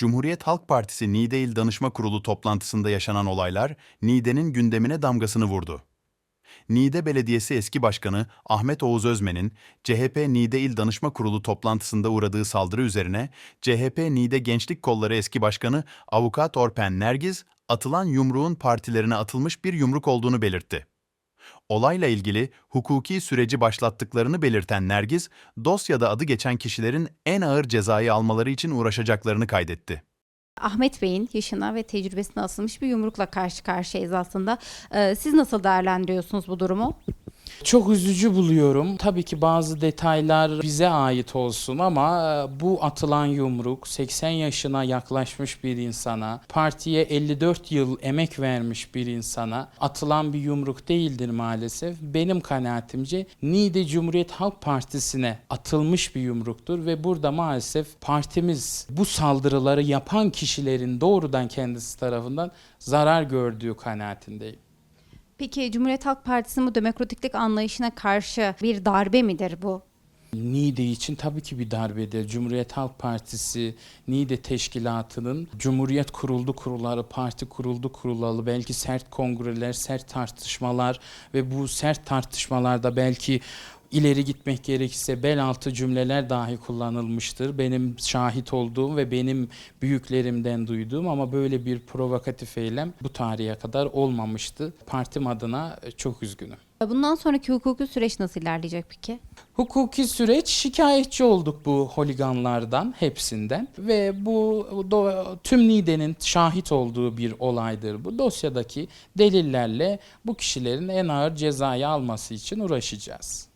Cumhuriyet Halk Partisi Niğde İl Danışma Kurulu toplantısında yaşanan olaylar Niğde'nin gündemine damgasını vurdu. Niğde Belediyesi eski başkanı Ahmet Oğuz Özmen'in CHP Niğde İl Danışma Kurulu toplantısında uğradığı saldırı üzerine CHP Niğde Gençlik Kolları eski başkanı Avukat Orpen Nergiz, atılan yumruğun partilerine atılmış bir yumruk olduğunu belirtti. Olayla ilgili hukuki süreci başlattıklarını belirten Nergiz, dosyada adı geçen kişilerin en ağır cezayı almaları için uğraşacaklarını kaydetti. Ahmet Bey'in yaşına ve tecrübesine asılmış bir yumrukla karşı karşıyayız aslında. Ee, siz nasıl değerlendiriyorsunuz bu durumu? Çok üzücü buluyorum. Tabii ki bazı detaylar bize ait olsun ama e, bu atılan yumruk 80 yaşına yaklaşmış bir insana, partiye 54 yıl emek vermiş bir insana atılan bir yumruk değildir maalesef. Benim kanaatimce Niğde Cumhuriyet Halk Partisi'ne atılmış bir yumruktur ve burada maalesef partimiz bu saldırıları yapan kişilerin doğrudan kendisi tarafından zarar gördüğü kanaatindeyim. Peki Cumhuriyet Halk Partisi'nin bu demokratiklik anlayışına karşı bir darbe midir bu? Niğde için tabii ki bir darbedir. Cumhuriyet Halk Partisi, Niğde Teşkilatı'nın Cumhuriyet kuruldu kurulalı, parti kuruldu kurulalı, belki sert kongreler, sert tartışmalar ve bu sert tartışmalarda belki ileri gitmek gerekirse bel altı cümleler dahi kullanılmıştır. Benim şahit olduğum ve benim büyüklerimden duyduğum ama böyle bir provokatif eylem bu tarihe kadar olmamıştı. Partim adına çok üzgünüm. Bundan sonraki hukuki süreç nasıl ilerleyecek peki? Hukuki süreç şikayetçi olduk bu holiganlardan hepsinden ve bu do- tüm Niğde'nin şahit olduğu bir olaydır. Bu dosyadaki delillerle bu kişilerin en ağır cezayı alması için uğraşacağız.